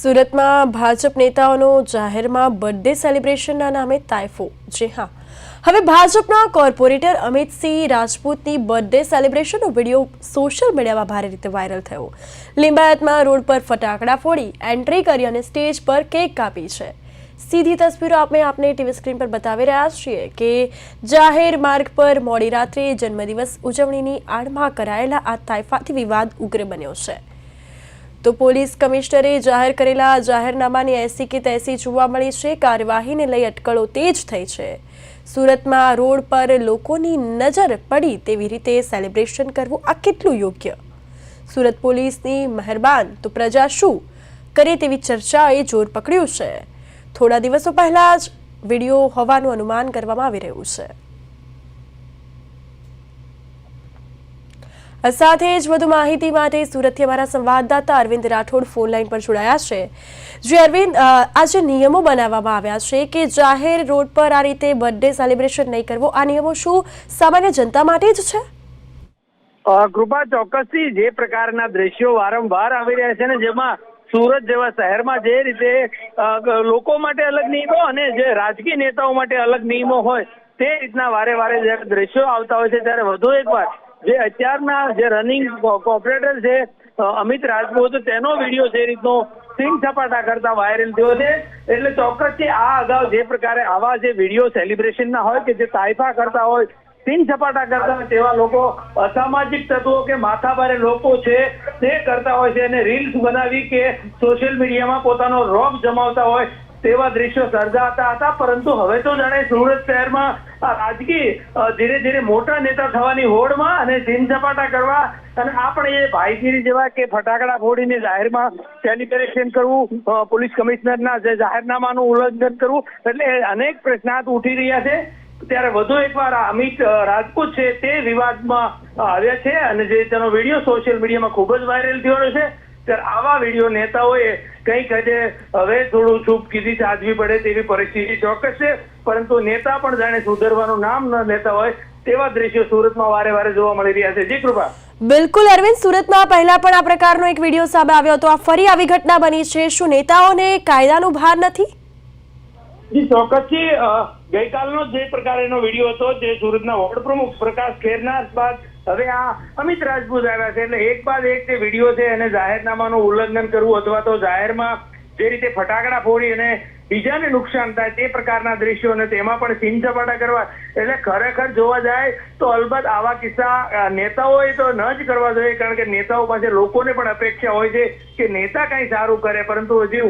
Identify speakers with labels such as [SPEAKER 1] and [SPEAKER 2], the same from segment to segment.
[SPEAKER 1] સુરતમાં ભાજપ નેતાઓનો જાહેરમાં બર્થડે સેલિબ્રેશનના નામે તાયફો જે હા. હવે ભાજપના કોર્પોરેટર અમિતસિંહ રાજપૂતની બર્થડે સેલિબ્રેશનનો વીડિયો સોશિયલ મીડિયામાં ભારે રીતે વાયરલ થયો. લિંબાયતમાં રોડ પર ફટાકડા ફોડી એન્ટ્રી કરી અને સ્ટેજ પર કેક કાપી છે. સીધી તસવીરો આપણે આપને ટીવી સ્ક્રીન પર બતાવી રહ્યા છીએ કે જાહેર માર્ગ પર મોડી રાત્રે જન્મદિવસ ઉજવણીની આડમાં કરાયેલા આ તાઇફાથી વિવાદ ઉગ્ર બન્યો છે. તો પોલીસ કમિશનરે જાહેર કરેલા જાહેરનામાની એસી કે તેસી જોવા મળી છે. કાર્યવાહીને લઈ અટકળો તેજ થઈ છે. સુરતમાં રોડ પર લોકોની નજર પડી તેવી રીતે સેલિબ્રેશન કરવું આ કેટલું યોગ્ય? સુરત પોલીસની મહેરબાન, તો પ્રજા શું કરે તેવી ચર્ચાએ જોર પકડ્યું છે. થોડા દિવસો પહેલાં જ વીડિયો હોવાનું અનુમાન કરવામાં આવી રહ્યું છે. સાથે જ વધુ માહિતી માટે સુરતથી અમારા સંવાદદાતા અરવિંદ રાઠોડ ફોન લાઈન પર જોડાયા છે. જે અરવિંદ આ જે નિયમો બનાવવામાં આવ્યા છે કે જાહેર રોડ પર આ રીતે બર્થડે સેલિબ્રેશન નહીં કરવો. આ નિયમો શું સામાન્ય જનતા માટે જ છે?
[SPEAKER 2] કૃપા ચોક્કસથી જે પ્રકારના દ્રશ્યો વારંવાર આવી રહ્યા છે ને જેમાં સુરત જેવા શહેરમાં જે રીતે લોકો માટે અલગ નિયમો અને જે રાજકીય નેતાઓ માટે અલગ નિયમો હોય તે રીતના વારે વારે જ્યારે દ્રશ્યો આવતા હોય છે ત્યારે વધુ એકવાર જે અત્યારના જે રનિંગ કોર્પોરેટર છે અમિત રાજપૂત, તેનો વીડિયો જે રીતનો સિંગ સપાટા કરતા વાયરલ થયો છે. એટલે ચોક્કસથી આ અગાઉ જે પ્રકારે આવા જે વીડિયો સેલિબ્રેશનના હોય કે જે તાઇફા કરતા હોય, સિંગ સપાટા કરતા હોય તેવા લોકો અસામાજિક તત્વો કે માથાભારે લોકો છે તે કરતા હોય છે અને રીલ્સ બનાવી કે સોશિયલ મીડિયામાં પોતાનો રોપ જમાવતા હોય તેવા દ્રશ્યો સર્જાતા હતા, પરંતુ હવે તો જાણે સુરત શહેરમાં રાજકીય ધીરે ધીરે મોટા નેતા થવાની હોડમાં અને ધીમ ઝપાટા કરવા અને આ પણ એ ભાઈગીરી જેવા કે ફટાકડા ફોડીને જાહેરમાં સેલિબ્રેશન કરવું પોલીસ કમિશનરના જે જાહેરનામાનું ઉલ્લંઘન કરવું, એટલે અનેક પ્રશ્નાર્થ ઉઠી રહ્યા છે. ત્યારે વધુ એકવાર અમિત રાજપૂત છે તે વિવાદમાં આવ્યા છે અને જે તેનો વીડિયો સોશિયલ મીડિયામાં ખૂબ જ વાયરલ થયો છે. ત્યારે આવા વીડિયો નેતાઓએ કંઈક હજે હવે થોડું ચૂપ કીધી સાધવી પડે તેવી પરિસ્થિતિ ચોક્કસ છે પરંતુ નેતા પણ જાણે સુધરવાનું નામ ન લેતા હોય તેવા દ્રશ્યો સુરતમાં વારે વારે જોવા મળી રહ્યા છે. જી કૃપા.
[SPEAKER 1] બિલકુલ અરવિંદ સુરતમાં પહેલા પણ આ પ્રકારનો એક વીડિયો સામે આવ્યો હતો. આ ફરી આવી ઘટના બની છે. શું નેતાઓને કાયદાનું ભાર નથી?
[SPEAKER 2] જી ચોક્કસથી ગઈકાલનો જે પ્રકારનો વીડિયો હતો જે સુરતના વોર્ડ પ્રમુખ પ્રકાશ ખેરના બાદ હવે આ અમિત રાજપૂત આવ્યા છે, એટલે એક બાદ એક જે વીડિયો છે એને જાહેરનામાનું ઉલ્લંઘન કરવું અથવા તો જાહેરમાં જે રીતે ફટાકડા ફોડી અને બીજાને નુકસાન થાય તે પ્રકારના દ્રશ્યો અને તેમાં પણ સીન સપાટા કરવા. એટલે ખરેખર જોવા જાય તો અલબત્ત આવા કિસ્સા નેતાઓએ તો ન જ કરવા જોઈએ, કારણ કે નેતાઓ પાસે લોકોને પણ અપેક્ષા હોય છે કે નેતા કંઈ સારું કરે. પરંતુ હજી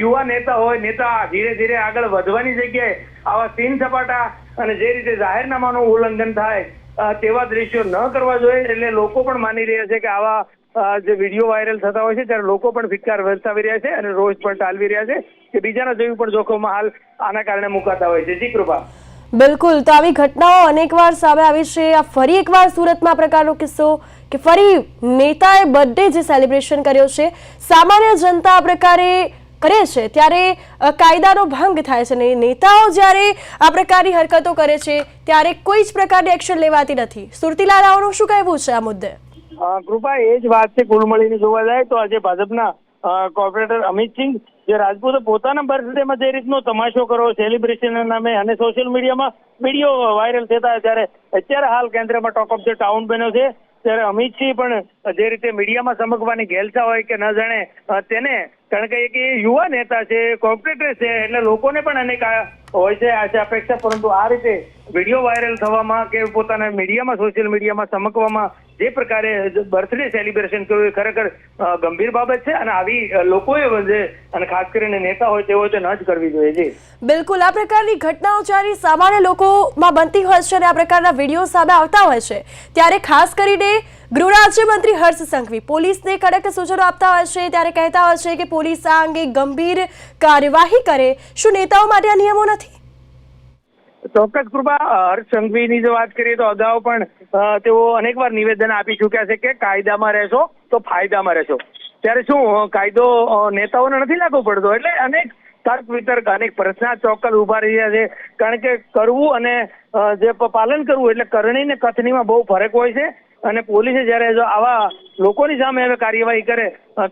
[SPEAKER 2] યુવા નેતા હોય, નેતા ધીરે ધીરે આગળ વધવાની જગ્યાએ આવા સીન સપાટા અને જે રીતે જાહેરનામાનું ઉલ્લંઘન થાય તેવા દ્રશ્યો ન કરવા જોઈએ, એટલે લોકો પણ માની રહ્યા છે કે આવા જે વીડિયો વાયરલ થતા હોય છે, ત્યારે લોકો પણ ફિટકાર વર્તાવી રહ્યા છે અને રોજ પણ ટાલવી રહ્યા છે કે બીજાના જેવું પણ જોખમમાં હાલ આના કારણે મુકાતા હોય છે. જી, કૃપા.
[SPEAKER 1] બિલકુલ. તો આવી ઘટનાઓ અનેકવાર સામે આવી છે. આ ફરી એકવાર સુરતમાં પ્રકારનો કિસ્સો કે ફરી નેતાએ બર્થડે જે સેલિબ્રેશન કર્યો છે, સામાન્ય જનતા આ પ્રકારે કરે છે, ત્યારે કાયદાનો ભંગ થાય છે ને નેતાઓ જ્યારે આ પ્રકારની હરકતો કરે છે, ત્યારે કોઈ જ પ્રકારની એક્શન લેવાતી નથી. સુરતીલાલ રાવનું શું કહેવું છે આ મુદ્દે?
[SPEAKER 2] કૃપા, એ જ વાત છે, કુલ મળીને જોવા જાય તો આજે ભાજપના કોર્પોરેટર અમિત સિંહ, જે રાજપૂતે પોતાના બર્થડેમાં જે રીતનો તમાશો કરો સેલિબ્રેશન નામે અને સોશિયલ મીડિયામાં વીડિયો વાયરલ થતા, ત્યારે અત્યારે હાલ કેન્દ્રમાં ટોક ઓફ ધ ટાઉન બન્યો છે. ત્યારે અમિતસિંહ પણ જે રીતે મીડિયામાં ચમકવાની ઘેલસા હોય કે ન જાણે તેને, કારણ કે એક યુવા નેતા છે કોર્પોરેટર છે, એટલે લોકોને પણ અનેક હોય છે આશા અપેક્ષા, પરંતુ આ રીતે વીડિયો વાયરલ થવામાં કે પોતાના મીડિયામાં, સોશિયલ મીડિયામાં ચમકવામાં જે પ્રકારે બર્થડે સેલિબ્રેશન કર્યું એ ખરેખર ગંભીર બાબત છે અને આવી લોકોએ જે, અને ખાસ કરીને નેતા હોય તેઓ તે ન જ કરવી જોઈએ, જી.
[SPEAKER 1] બિલકુલ, આ પ્રકારની ઘટનાઓ જ્યારે સામાન્ય લોકોમાં બનતી હોય છે અને આ પ્રકારના વીડિયો સામે આવતા હોય છે, ત્યારે ખાસ કરીને ગૃહ રાજ્યમંત્રી હર્ષ સંઘવી પોલીસને કડક સૂચનો આપતા હોય છે, ત્યારે કહેતા હોય છે કે પોલીસ આ અંગે ગંભીર કાર્યવાહી કરે, શું નેતાઓ માટે આ નિયમો નથી?
[SPEAKER 2] ચોક્કસ કૃપા હર્ષ સંઘવીની જો વાત કરીએ તો અગાઉ પણ તેઓ અનેકવાર નિવેદન આપી ચૂક્યા છે કે કાયદામાં રહેશો તો ફાયદામાં રહેશો. ત્યારે શું કાયદો નેતાઓને નથી લાગુ પડતો? એટલે અનેક તર્ક વિતર્ક, અનેક પ્રશ્ન ચોક્કસ ઊભા રહ્યા છે. કારણ કે કરવું અને જે પાલન કરવું એટલે કરણી ને કથનીમાં બહુ ફરક હોય છે. અને પોલીસે જ્યારે જો આવા લોકોની સામે હવે કાર્યવાહી કરે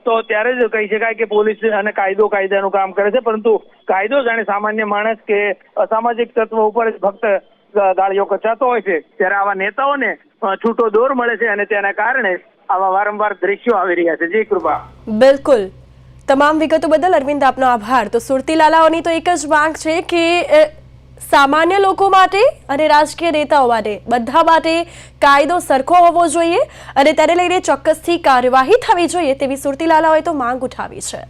[SPEAKER 2] તો ત્યારે જ કહી શકાય કે પોલીસ અને કાયદો કાયદાનું કામ કરે છે. પરંતુ કાયદો જાણે સામાન્ય માણસ કે અસામાજિક તત્વો ઉપર જ ફક્ત ગાળીઓ કચાતો હોય છે. ત્યારે આવા નેતાઓને છૂટો દોર મળે છે અને તેના કારણે આવા વારંવાર દ્રશ્યો આવી રહ્યા છે. જી કૃપા.
[SPEAKER 1] બિલકુલ. તમામ વિગતો બદલ અરવિંદ આપનો આભાર. તો સુરતી લાલાઓની તો એક જ માંગ છે કે સામાન્ય લોકો માટે અને રાજકીય નેતાઓ માટે. બધા માટે કાયદો સરખો હોવો જોઈએ અને તેને લઈને ચોક્કસથી કાર્યવાહી થવી જોઈએ તેવી સુરતી હોય તો માંગ ઉઠાવી છે.